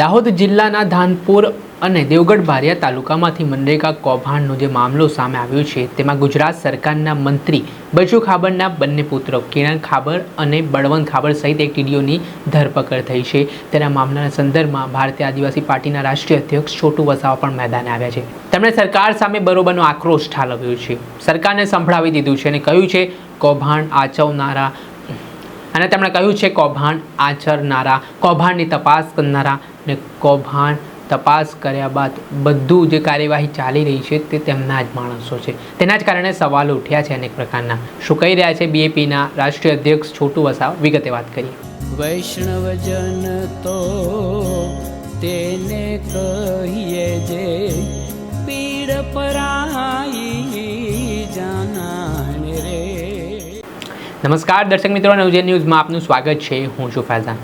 દાહોદ જિલ્લાના ધાનપુર અને દેવગઢ બારિયા તાલુકામાંથી મનરેગા કૌભાંડનો જે મામલો સામે આવ્યો છે, તેમાં ગુજરાત સરકારના મંત્રી બચુ ખાબરના બંને પુત્રો કિરણ ખાબર અને બળવંત ખાબર સહિત એક ટીડીઓની ધરપકડ થઈ છે. તેના મામલાના સંદર્ભમાં ભારતીય આદિવાસી પાર્ટીના રાષ્ટ્રીય અધ્યક્ષ છોટુ વસાવા પણ મેદાને આવ્યા છે. તેમણે સરકાર સામે બરોબરનો આક્રોશ ઠાલવ્યો છે. સરકારને સંભળાવી દીધું છે અને કહ્યું છે, કૌભાંડ આચવનારા અને તેમણે કહ્યું છે, કૌભાંડ આચરનારા, કૌભાંડની તપાસ કરનારા અને કૌભાંડ તપાસ કર્યા બાદ બધું જે કાર્યવાહી ચાલી રહી છે તે તેમના જ માણસો છે. તેના જ કારણે સવાલો ઉઠ્યા છે અનેક પ્રકારના. શું કહી રહ્યા છે બીએપીના રાષ્ટ્રીય અધ્યક્ષ છોટુ વસાવ? વિગતે વાત કરીએ. વૈષ્ણવજન તો તેને કહીએ જે પીડ પરાઈ નમસ્કાર દર્શક મિત્રો નવજે ન્યૂઝમાં આપનું સ્વાગત છે. હું છું ફૈઝાન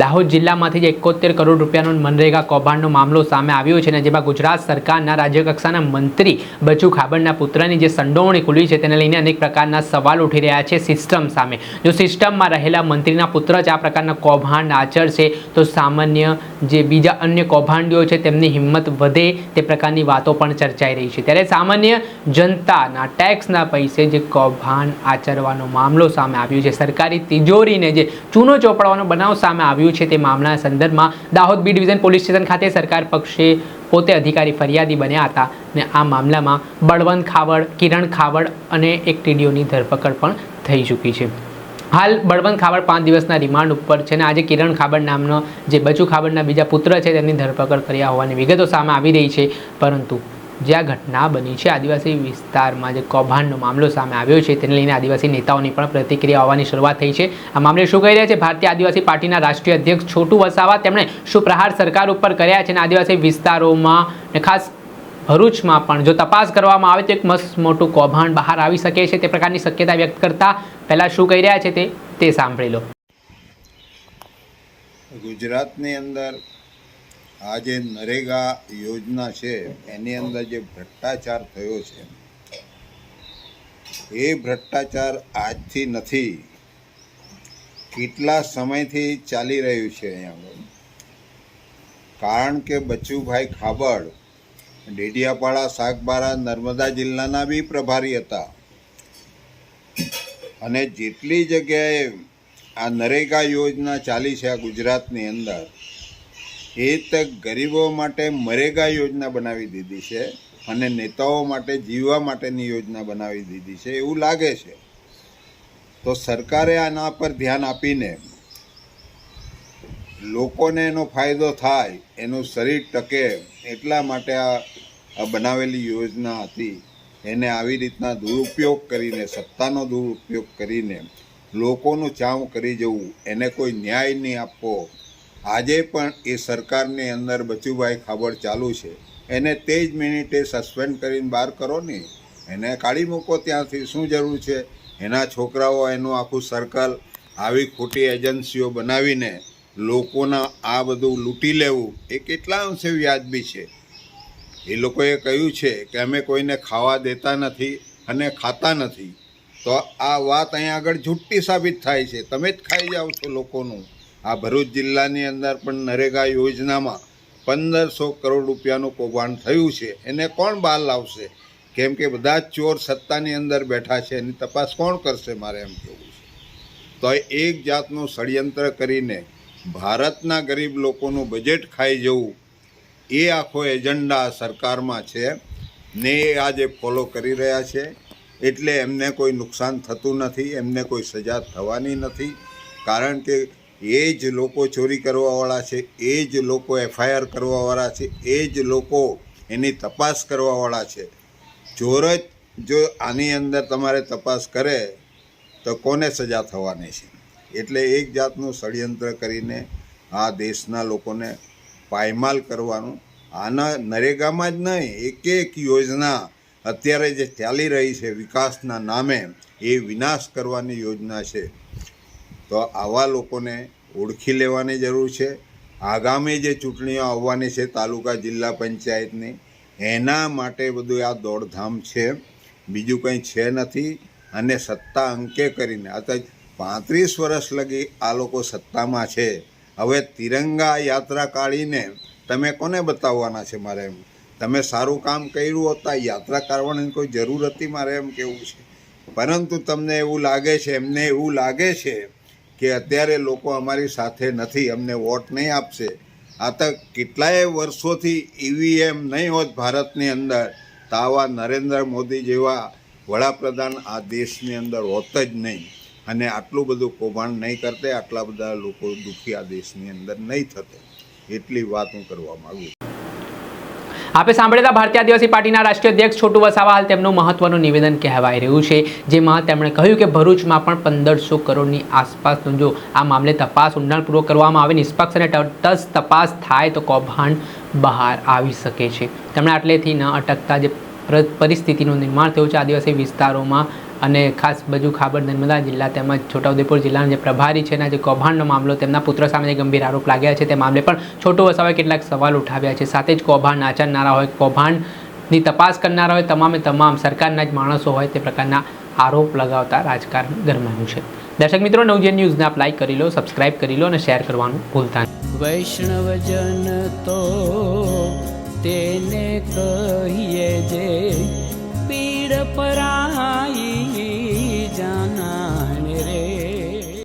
દાહોદ જિલ્લામાંથી જે એકોતેર કરોડ રૂપિયાનો મનરેગા કૌભાંડનો મામલો સામે આવ્યો છે અને જેમાં ગુજરાત સરકારના રાજ્યકક્ષાના મંત્રી બચુ ખાબડના પુત્રની જે સંડોવણી ખુલી છે તેને લઈને અનેક પ્રકારના સવાલ ઉઠી રહ્યા છે સિસ્ટમ સામે. જો સિસ્ટમમાં રહેલા મંત્રીના પુત્ર જ આ પ્રકારના કૌભાંડ આચરશે તો સામાન્ય જે બીજા અન્ય કૌભાંડીઓ છે તેમની હિંમત વધે તે પ્રકારની વાતો પણ ચર્ચાઈ રહી છે. ત્યારે સામાન્ય જનતાના ટેક્સના પૈસે જે કૌભાંડ આચરવાનો મામલો સામે આવ્યો છે. સરકારી તિજોરીને જે ચૂનો ચોપડવાનો બનાવ સામે આવ્યું છે તે મામલાના સંદર્ભમાં Dahod B division police station ખાતે સરકાર પક્ષે પોતે અધિકારી ફરિયાદી બન્યા હતા અને આ મામલામાં બળવંત ખાવડ, કિરણ ખાવડ અને એક ટીડીઓની ધરપકડ પણ થઈ ચૂકી છે. હાલ બળવંત ખાબડ પાંચ દિવસના રિમાન્ડ ઉપર છે અને આજે કિરણ ખાબડ નામનો જે બચુ ખાબડના બીજા પુત્ર છે તેની ધરપકડ કર્યા હોવાની વિગતો સામે આવી રહી છે, પરંતુ જે આ ઘટના બની છે, આદિવાસી વિસ્તારમાં જે કૌભાંડનો મામલો સામે આવ્યો છે, તેને લઈને આદિવાસી નેતાઓની પણ પ્રતિક્રિયા આવવાની શરૂઆત થઈ છે. આ મામલે શું કહી રહ્યા છે? ભારતીય આદિવાસી પાર્ટીના રાષ્ટ્રીય અધ્યક્ષ છોટુ વસાવા તેમણે શું પ્રહાર સરકાર ઉપર કર્યા છે? અને આદિવાસી વિસ્તારોમાં ને ખાસ ભરૂચમાં પણ જો તપાસ કરવામાં આવે તો એક મસ્ત મોટું કૌભાંડ બહાર આવી શકે છે તે પ્રકારની શક્યતા વ્યક્ત કરતા પહેલાં શું કહી રહ્યા છે તે તે સાંભળી લો. ગુજરાતની અંદર આ જે નરેગા યોજના છે, એની અંદર જે ભ્રષ્ટાચાર થયો છે, એ ભ્રષ્ટાચાર આજથી નથી. કેટલા સમયથી ચાલી રહ્યું છે અહીંયા કારણ કે બચુભાઈ ખાબડ, ડેડિયાપાડા સાગબારા, નર્મદા જિલ્લાના બી પ્રભારી હતા. અને જેટલી જગ્યાએ આ નરેગા યોજના ચાલી છે આ ગુજરાતની અંદર એ તો ગરીબો માટે મરેગા યોજના બનાવી દીધી છે અને નેતાઓ માટે, જીવવા માટેની યોજના બનાવી દીધી છે, એવું લાગે છે. તો સરકારે આના પર ધ્યાન આપીને લોકોને એનો ફાયદો થાય, એનું શરીર ટકે, એટલા માટે આ બનાવેલી યોજના હતી. એને આવી રીતના દુરુપયોગ કરીને, સત્તાનો દુરુપયોગ કરીને લોકોનું ચાવ કરી જવું, એને કોઈ ન્યાય નહીં આપવો આજે પણ એ સરકારની અંદર બચુભાઈ ખાબડ ચાલુ છે. એને તે જ મિનિટે સસ્પેન્ડ કરીને બહાર કરો ને. એને કાઢી મૂકો ત્યાંથી. શું જરૂર છે? એના છોકરાઓ, એનું આખું સર્કલ આવી ખોટી એજન્સીઓ બનાવીને લોકોના આ બધું લૂંટી લેવું, એ કેટલા અંશે વ્યાજબી છે? એ લોકોએ કહ્યું છે કે અમે કોઈને ખાવા દેતા નથી અને ખાતા નથી. તો આ વાત અહીંયા આગળ જુઠ્ઠી સાબિત થાય છે. તમે જ ખાઈ જાઓ છો લોકોનું. આ ભરૂચ જિલ્લાની અંદર પણ નરેગા યોજનામાં પંદરસો કરોડ રૂપિયાનું કૌભાંડ થયું છે. એને કોણ બહાર લાવશે? કેમ કે બધા જ ચોર સત્તાની અંદર બેઠા છે. એની તપાસ કોણ કરશે? મારે એમ કહેવું છે. તો એક જાતનું ષડયંત્ર કરીને ભારતના ગરીબ લોકોનું બજેટ ખાઈ જવું, એ આખો એજન્ડા સરકારમાં છે ને એ આજે ફોલો કરી રહ્યા છે. એટલે એમને કોઈ નુકસાન થતું નથી, એમને કોઈ સજા થવાની નથી. કારણ કે એ જ લોકો ચોરી કરવાવાળા છે, એ જ લોકો એફઆઈઆર કરવાવાળા છે, એ જ લોકો એની તપાસ કરવાવાળા છે. ચોર જ જો આની અંદર તમારે તપાસ કરે, તો કોને સજા થવાની છે? એટલે એક જાતનું ષડયંત્ર કરીને આ દેશના લોકોને પાયમાલ કરવાનું. આના નરેગામાં જ નહીં, એક એક યોજના અત્યારે જે ચાલી રહી છે વિકાસના નામે, એ વિનાશ કરવાની યોજના છે. તો આવા લોકોને ઓળખી લેવાની જરૂર છે. આગામી જે ચૂંટણીઓ આવવાની છે તાલુકા જિલ્લા પંચાયતની, એના માટે બધું આ દોડધામ છે. બીજું કંઈ છે નથી અને સત્તા અંકે કરીને, આ પાંત્રીસ વર્ષ લગી આ લોકો સત્તામાં છે. હવે તિરંગા યાત્રા કાઢીને તમે કોને બતાવવાના છે મારે એમ? તમે સારું કામ કર્યું હતા યાત્રા કાઢવાની કોઈ જરૂર હતી મારે એમ કેવું છે? પરંતુ તમને એવું લાગે છે, એમને એવું લાગે છે કે અત્યારે લોકો અમારી સાથે નથી, અમને વોટ નહીં આપશે. આ તો કેટલાય વર્ષોથી ઈવીએમ નહીં હોત ભારતની અંદર, તો આવા નરેન્દ્ર મોદી જેવા વડાપ્રધાન આ દેશની અંદર હોત જ નહીં. અને આટલું બધું કૌભાંડ નહીં કરતે, આટલા બધા લોકો દુઃખી આ દેશની અંદર નહીં થતે. એટલી વાત હું કરવા માગું આપે સાંભળેલા ભારતીય આદિવાસી પાર્ટીના રાષ્ટ્રીય અધ્યક્ષ છોટુ વસાવા તેમનું મહત્વનું નિવેદન કહેવાઈ રહ્યું છે, જેમાં તેમણે કહ્યું કે ભરૂચમાં પણ પંદરસો કરોડની આસપાસનો જો આ મામલે તપાસ ઊંડાણપૂર્વક કરવામાં આવે, નિષ્પક્ષ અને તટસ્થ તપાસ થાય તો કૌભાંડ બહાર આવી શકે છે. તેમણે આટલેથી ન અટકતા જે પ્ર- પરિસ્થિતિનું નિર્માણ થયું છે આદિવાસી વિસ્તારોમાં અને ખાસ બધું ખાબર નર્મદા જિલ્લા તેમજ છોટાઉદેપુર જિલ્લાના જે પ્રભારી છે જે કૌભાંડનો મામલો, તેમના પુત્ર સામે જે ગંભીર આરોપ લાગ્યા છે તે મામલે પણ છોટો વસાવે કેટલાક સવાલ ઉઠાવ્યા છે. સાથે જ કૌભાંડ આચરનારા હોય, કૌભાંડની તપાસ કરનારા હોય, તમામે તમામ સરકારના જ માણસો હોય તે પ્રકારના આરોપ લગાવતા રાજકારણ ગરમાયું છે. દર્શક મિત્રો નવજેન ન્યૂઝને આપ લાઈક કરી લો સબસ્ક્રાઇબ કરી લો અને શેર કરવાનું ભૂલતા નહીં. વૈષ્ણવજન તો તેને કહીએ જે પીડ પરાઈ